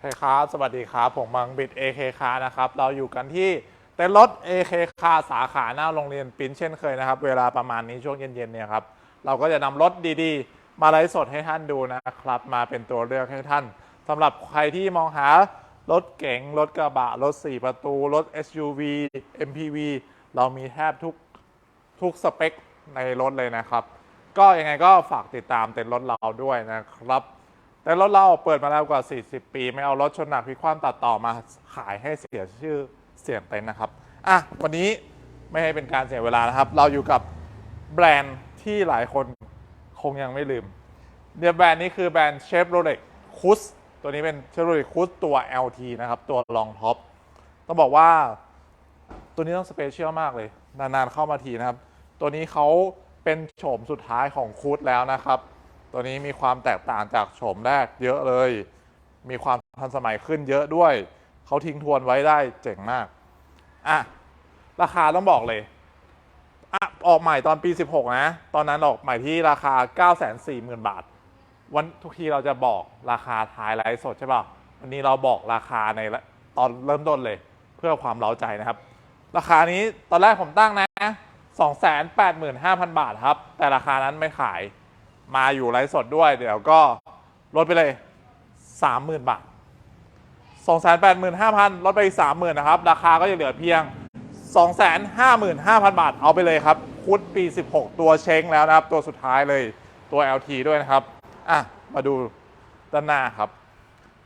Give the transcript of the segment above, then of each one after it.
เฮ้ยครับ สวัสดีครับ ผมมังบิด AK คานะครับ เราอยู่กันที่เต้นรถ AK คาสาขาหน้าโรงเรียนปิ้นเช่นเคยนะครับ เวลาประมาณนี้ช่วงเย็นๆเนี่ยครับ เราก็จะนำรถดีๆ มาไลฟ์สดให้ท่านดูนะครับ มาเป็นตัวเลือกให้ท่านสำหรับใครที่มองหารถเก๋ง รถกระบะ รถ 4 ประตู รถ SUV MPV เรามีแทบทุกทุกสเปคในรถเลยนะครับ ก็ยังไงก็ฝากติดตามเต็นท์รถเราด้วยนะครับ เต็นท์รถเราเปิดมาแล้วกว่า 40 ปี ไม่เอารถชนหนักพิความตัดต่อมาขายให้เสียชื่อเสียงเต็นนะครับอะวันนี้ไม่ให้เป็นการเสียเวลานะครับ เราอยู่กับแบรนด์ที่หลายคนคงยังไม่ลืมเนี่ยแบรนด์นี้คือแบรนด์เชฟโรเล็กคุสตัวนี้เป็นเชฟโรเล็กคุสตัว LT นะครับ ตัวรองท็อปต้องบอกว่าตัวนี้ต้องสเปเชียลมากเลย นานๆเข้ามาทีนะครับ ตัวนี้เขาเป็นโฉมสุดท้ายของคูดแล้วนะครับ ตัวนี้มีความแตกต่างจากโฉมแรกเยอะเลย มีความทันสมัยขึ้นเยอะด้วย เขาทิ้งทวนไว้ได้เจ๋งมาก อะ ราคาต้องบอกเลยอะออกใหม่ตอนปี 16 นะ ตอนนั้นออกใหม่ที่ราคา 940,000 บาท วันทุกทีเราจะบอกราคาท้ายไลฟ์สดใช่ป่ะ วันนี้เราบอกราคาในตอนเริ่มต้นเลย เพื่อความเล้าใจนะครับ ราคานี้ตอนแรกผมตั้งนะ285,000 บาทครับ แต่ราคานั้นไม่ขาย มาอยู่ไลฟ์สดด้วย เดี๋ยวก็ลดไปเลย 30,000 บาท 285,000ลดไปอีก30,000นะครับ ราคาก็จะเหลือเพียง 255,000 บาท เอาไปเลยครับ คุดปี 16 ตัวเช้งแล้วนะครับ ตัวสุดท้ายเลยตัว LT ด้วยนะครับ อะ มาดูด้านหน้าครับ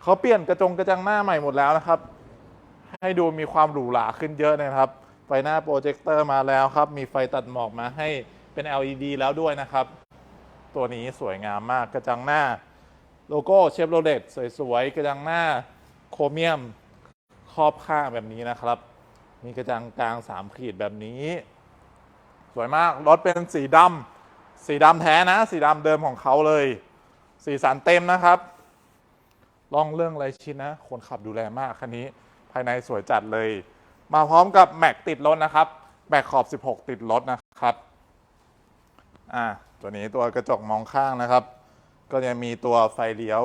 เขาเปลี่ยนกระจงกระจังหน้าใหม่หมดแล้วนะครับ ให้ดูมีความหรูหราขึ้นเยอะนะครับ ไฟหน้าโปรเจคเตอร์มาแล้วครับ มีไฟตัดหมอกมาให้เป็น LED แล้วด้วยนะครับ ตัวนี้สวยงามมากกระจังหน้า โลโก้เชฟโรเลตสวยๆ กระจังหน้าโครเมียมครอบข้างแบบนี้นะครับ มีกระจังกลางสามขีดแบบนี้ สวยมากรถเป็นสีดำสีดำแท้นะ สีดำเดิมของเขาเลย สีสันเต็มนะครับลองเรื่องอะไรชิ้นนะ คนขับดูแลมากคันนี้ ภายในสวยจัดเลย มาพร้อมกับแม็กติดรถนะครับ แม็กขอบ 16 ติดรถนะครับ อ่าตัวนี้ตัวกระจกมองข้างนะครับ ก็จะมีตัวไฟเลี้ยว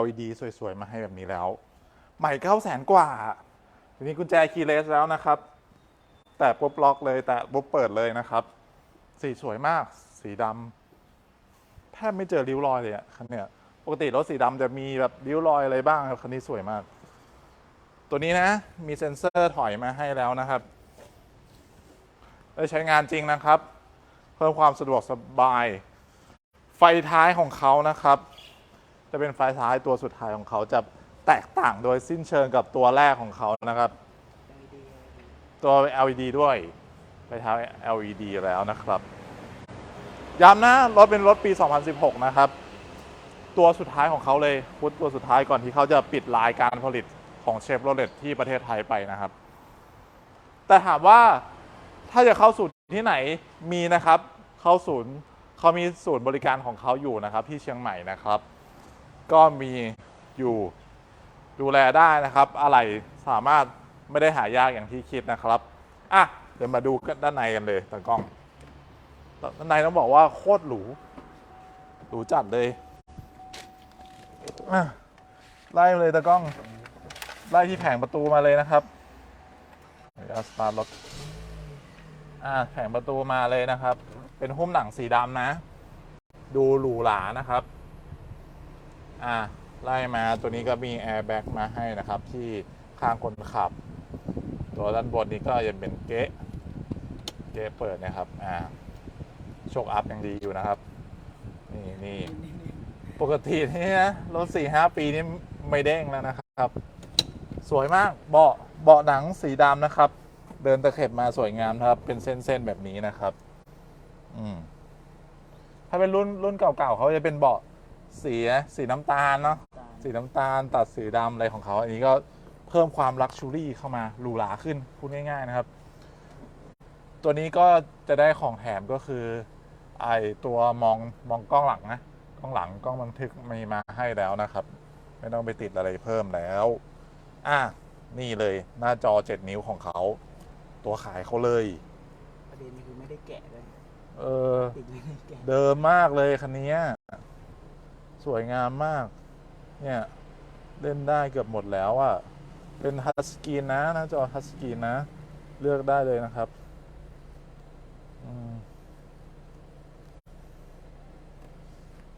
LED สวยๆ มาให้แบบนี้แล้ว ใหม่9 0 0แสนกว่า ทีนี้กุญแจคีย์เลสแล้วนะครับ แต่ปุ๊บล็อกเลยแต่ปุ๊บเปิดเลยนะครับ สีสวยมาก สีดำแทบไม่เจอริ้วรอยเลยอะคันเนี้ยปกติรถสีดำจะมีแบบริ้วรอยอะไรบ้างครับคันนี้สวยมาก ตัวนี้นะ มีเซ็นเซอร์ถอยมาให้แล้วนะครับได้ใช้งานจริงนะครับ เพิ่มความสะดวกสบาย ไฟท้ายของเขานะครับ จะเป็นไฟท้ายตัวสุดท้ายของเขาจะแตกต่างโดยสิ้นเชิงกับตัวแรกของเขานะครับ ตัว LED ด้วย ไฟท้าย LED แล้วนะครับ ย้ำนะ รถเป็นรถปี 2016 นะครับ ตัวสุดท้ายของเขาเลยพุทตัวสุดท้ายก่อนที่เขาจะปิดลายการผลิตของเชฟโรเลตที่ประเทศไทยไปนะครับ แต่ถามว่าถ้าจะเข้าศูนย์ ที่ไหนมีนะครับเข้าศูนย์เขามีศูนย์บริการของเขาอยู่นะครับ ที่เชียงใหม่นะครับ ก็มีอยู่ดูแลได้นะครับอะไรสามารถไม่ได้หายากอย่างที่คิดนะครับอะเดี๋ยวมาดูด้านในกันเลยตากล้องด้านในต้องบอกว่าโคตรหรูหรูจัดเลยไล่มาเลยตากล้องไล่ที่แผงประตูมาเลยนะครับเดี๋ยวสตาร์ทรถ อ่าแผงประตูมาเลยนะครับ เป็นหุ้มหนังสีดำนะ ดูหรูหรานะครับ อ่าไล่มาตัวนี้ก็มีแอร์แบ็กมาให้นะครับ ที่ข้างคนขับ ตัวด้านบนนี้ก็ยังเป็นเก๊ะเก๊ะเปิดนะครับ อ่าโชคอัพยังดีอยู่นะครับ นี่นี่ปกตินี่นะรถสี่ห้าปีนี่ไม่เด้งแล้วนะครับ สวยมากเบาะเบาะหนังสีดำนะครับ เดินตะเข็บมาสวยงามครับ เป็นเส้นๆแบบนี้นะครับ อืมถ้าเป็นรุ่นรุ่นเก่าๆเขาจะเป็นเบาะสีสีน้ำตาลเนาะสีน้ำตาลตัดสีดำอะไรของเขาอันนี้ก็เพิ่มความลักชูรี่เข้ามาหรูหราขึ้นพูดง่าย ๆนะครับ ตัวนี้ก็จะได้ของแถมก็คือ ไอตัวมองมองกล้องหลังนะกล้องหลังกล้องบันทึกมีมาให้แล้วนะครับ ไม่ต้องไปติดอะไรเพิ่มแล้ว อะนี่เลยหน้าจอ 7 นิ้วของเขา ตัวขายเขาเลย ประเด็นคือไม่ได้แกะเลยเออ ติดไม่ได้แกะเดิมมากเลยคันนี้สวยงามมาก เนี่ย เล่นได้เกือบหมดแล้วอะเป็นฮัสกีนนะหน้าจอฮัสกีนนะ เลือกได้เลยนะครับอืม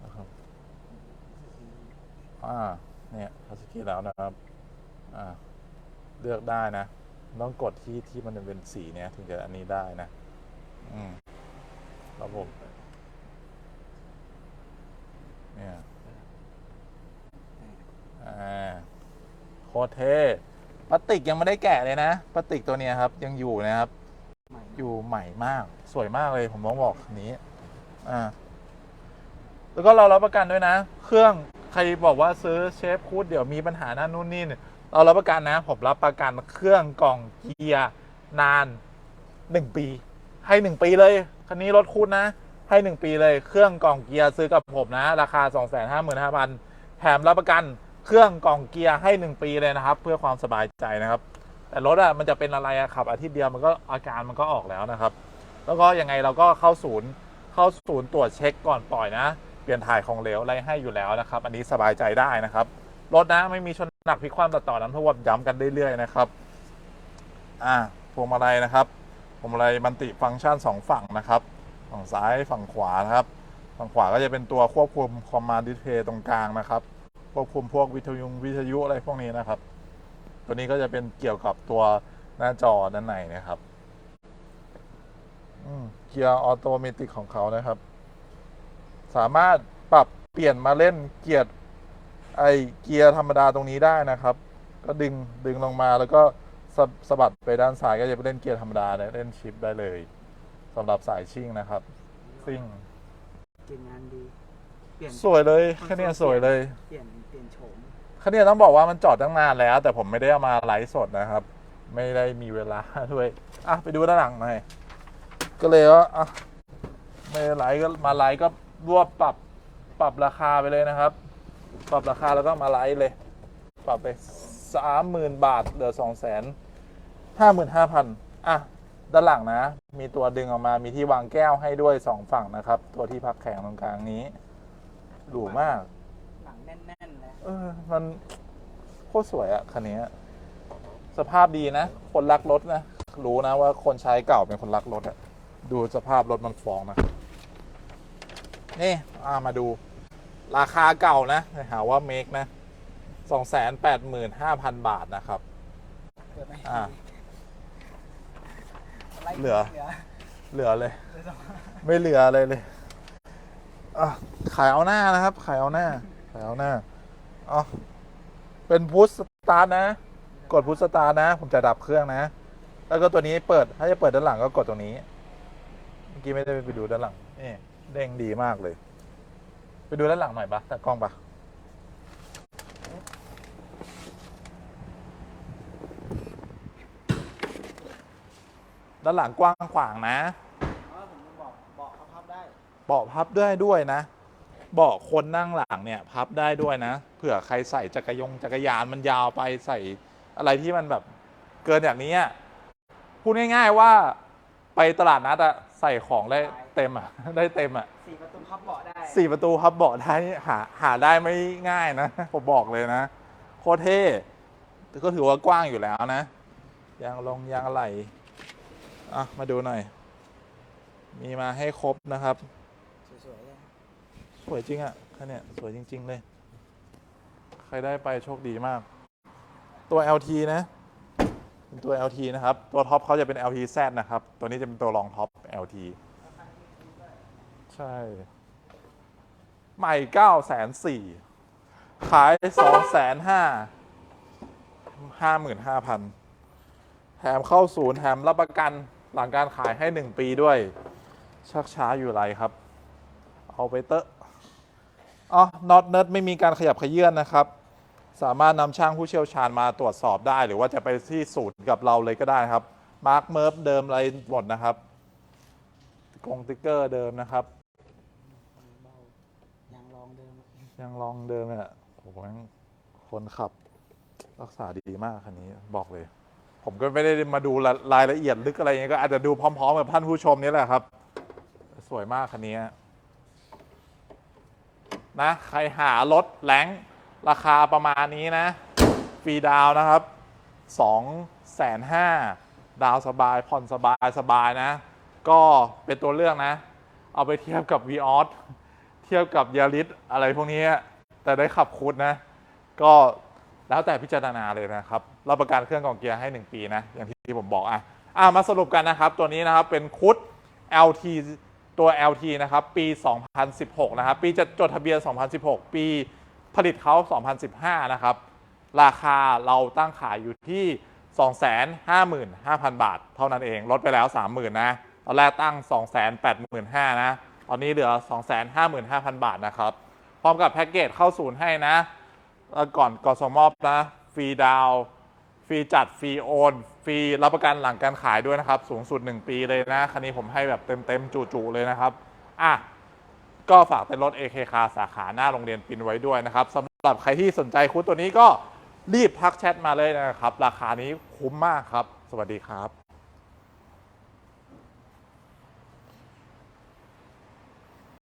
นะครับอ่าเนี่ยฮัสกีแล้วนะครับ อ่า เลือกได้นะ ต้องกดที่ที่มันเป็นสีเนี้ยถึงจะอันนี้ได้นะ อืมครับผมเนี่ยอ่าโคตรเท่พลาสติกยังไม่ได้แกะเลยนะพลาสติกตัวเนี้ยครับ ยังอยู่นะครับ อยู่ใหม่มากสวยมากเลยผมต้องบอกคันนี้ อ่า แล้วก็เรารับประกันด้วยนะ เครื่องใครบอกว่าซื้อเชฟคูดเดี๋ยวมีปัญหานั่นนู่นนี่เนี่ย เรารับประกันนะ ผมรับประกันเครื่องกล่องเกียร์นานหนึ่งปี ให้หนึ่งปีเลยคันนี้รถคูดนะ ให้หนึ่งปีเลยเครื่องกล่องเกียร์ซื้อกับผมนะ ราคา 2 5 5 5 0 0 0แถมรับประกันเครื่องกล่องเกียร์ให้หนึ่งปีเลยนะครับ เพื่อความสบายใจนะครับ แต่รถอะมันจะเป็นอะไรอะขับอาทิตย์เดียวมันก็อาการมันก็ออกแล้วนะครับ แล้วก็ยังไงเราก็เข้าศูนย์เข้าศูนย์ตรวจเช็คก่อนปล่อยนะ เปลี่ยนถ่ายของเหลวอะไรให้อยู่แล้วนะครับ อันนี้สบายใจได้นะครับ รถนะไม่มีชนหนักพลิกคว่ำตัดต่อน้ำท่วมย้ำกันเรื่อยๆนะครับ อ่าพวงมาลัยนะครับพวงมาลัยมันติฟังก์ชันสองฝั่งนะครับ ฝั่งซ้ายฝั่งขวานะครับ ฝั่งขวาก็จะเป็นตัวควบคุมคอมมานด์ดิสเพย์ตรงกลางนะครับ ควบคุมพวกวิทยุวิทยุอะไรพวกนี้นะครับ ตัวนี้ก็จะเป็นเกี่ยวกับตัวหน้าจอด้านในนะครับเกียร์ออโตเมติกของเขานะครับ สามารถปรับเปลี่ยนมาเล่นเกียร์ ไอเกียร์ธรรมดาตรงนี้ได้นะครับ ก็ดึงดึงลงมาแล้วก็สะสะบัดไปด้านซ้ายก็จะไปเล่นเกียร์ธรรมดาได้เล่นชิปได้เลยสำหรับสายชิ่งนะครับ ซิ่งเก่งงานดีเปลี่ยนสวยเลยแค่เนี้ยสวยเลยเปลี่ยนเปลี่ยนโฉมคันนี้ต้องบอกว่ามันจอดตั้งนานแล้ว แต่ผมไม่ได้เอามาไลฟ์สดนะครับ ไม่ได้มีเวลาด้วยอะไปดูด้านหลังหน่อยก็เลยว่าอะไม่ไลฟ์ก็มาไลฟ์ก็รวบปรับปรับราคาไปเลยนะครับ ปรับราคาแล้วก็มาไลฟ์เลย ปรับไปสามหมื่นบาทเหลือสองแสนห้าหมื่นห้าพันอะ ด้านหลังนะ มีตัวดึงออกมามีที่วางแก้วให้ด้วยสองฝั่งนะครับ ตัวที่พักแข็งตรงกลางนี้หรูมาก หลังแน่นๆเลยเออ มันโคตรสวยอะคันนี้อะสภาพดีนะ คนรักรถนะ รู้นะว่าคนใช้เก่าเป็นคนรักรถอะดูสภาพรถมันฟ้องนะ นี่อ่ามาดู ราคาเก่านะอย่าหาว่าเมคนะสองแสนแปดหมื่นห้าพันบาทนะครับเกิดไหมอ่าไล่เหลือเหลือ เหลือเลยเหลือสองไม่เหลืออะไรเลยอะขายเอาหน้านะครับ ขายเอาหน้า ขายเอาหน้าอ๋อเป็นพุทสตาร์ทนะ กดพุทสตาร์ทนะ ผมจะดับเครื่องนะ แล้วก็ตัวนี้เปิด ถ้าจะเปิดด้านหลังก็กดตรงนี้ เมื่อกี้ไม่ได้ไปดูด้านหลังนี่เด้งดีมากเลย ไปดูด้านหลังหน่อยปะแต่กล้องปะด้านหลังกว้างขวางนะอ๋อผมจะบอกบอกเขาพับได้เบาะพับได้ด้วยนะเบาะคนนั่งหลังเนี่ยพับได้ด้วยนะ เผื่อใครใส่จักรยงจักรยานมันยาวไปใส่อะไรที่มันแบบเกินอย่างนี้อะพูดง่ายๆว่าไปตลาดนัดอะใส่ของได้เต็มอะ ได้เต็มอะ สี่ประตูพับเบาะได้ สี่ประตูพับเบาะได้นี่หาหาได้ไม่ง่ายนะ ผมบอกเลยนะ โคตรเท่แต่ก็ถือว่ากว้างอยู่แล้วนะยางลงยางอะไรอะ มาดูหน่อย มีมาให้ครบนะครับ สวยๆเลยสวยจริงอะ่ะคันเนี้ยสวยจริง ๆ เลย ใครได้ไปโชคดีมาก ตัว LT นะเป็นตัว LT นะครับ ตัวท็อปเขาจะเป็น LTZ นะครับ ตัวนี้จะเป็นตัวรองท็อป LT ใช่ ใหม่9 4 0 0 0ขาย2 5 0 0 0 55,000แถมเข้าศูนย์แถมรับประกันหลังการขายให้1ปีด้วย ชักช้าอยู่ไรครับ เอาไปเตอะอ๋อน็อตเนิร์ดไม่มีการขยับขยื่นนะครับ สามารถนำช่างผู้เชี่ยวชาญมาตรวจสอบได้ หรือว่าจะไปที่ศูนย์กับเราเลยก็ได้ครับ มาร์คเมิร์ฟเดิมอะไรหมดนะครับกงติ๊กเกอร์เดิมนะครับ เบายางรองเดิม ยังลองเดิมเนี่ยโอ้โหแม่งคนขับ รักษาดีมากคันนี้บอกเลย ผมก็ไม่ได้มาดูรายละเอียดลึกอะไรเงี้ยก็อาจจะดูพร้อมๆกับท่านผู้ชมนี่แหละครับ สวยมากคันนี้นะใครหารถแรงราคาประมาณนี้นะฟรีดาวนะครับ2องแสนห้าดาวสบาย ผ่อนสบายสบายนะ ก็เป็นตัวเลือกนะ เอาไปเทียบกับ v ีออส เทียบกับยาริสอะไรพวกนี้ แต่ได้ขับคุดนะ ก็แล้วแต่พิจารณาเลยนะครับรับประกันเครื่องกองเกียร์ให้ 1 ปีนะ อย่างที่ผมบอกอะอะมาสรุปกันนะครับ ตัวนี้นะครับเป็นคุด LT ตัว LT นะครับ ปี 2016 นะครับ ปีจะจดทะเบียน 2016 ปีผลิตเขา 2015 นะครับ ราคาเราตั้งขายอยู่ที่ 255,000 บาท เท่านั้นเอง ลดไปแล้ว 30,000 นะ ตอนแรกตั้ง 285,000 นะ ตอนนี้เหลือ 255,000 บาทนะครับ พร้อมกับแพ็กเกจเข้าศูนย์ให้นะ ก่อนก่อนส่งมอบนะ ฟรีดาวน์ฟรีจัด ฟรีโอน ฟรีรับประกันหลังการขายด้วยนะครับ สูงสุด 1 ปีเลยนะ คันนี้ผมให้แบบเต็มๆจุๆเลยนะครับ อะ ก็ฝากเป็นรถ AK คาสาขาหน้าโรงเรียนปินไว้ด้วยนะครับสำหรับใครที่สนใจคุดตัวนี้ก็รีบทักแชทมาเลยนะครับ ราคานี้คุ้มมากครับ สวัสดีครับ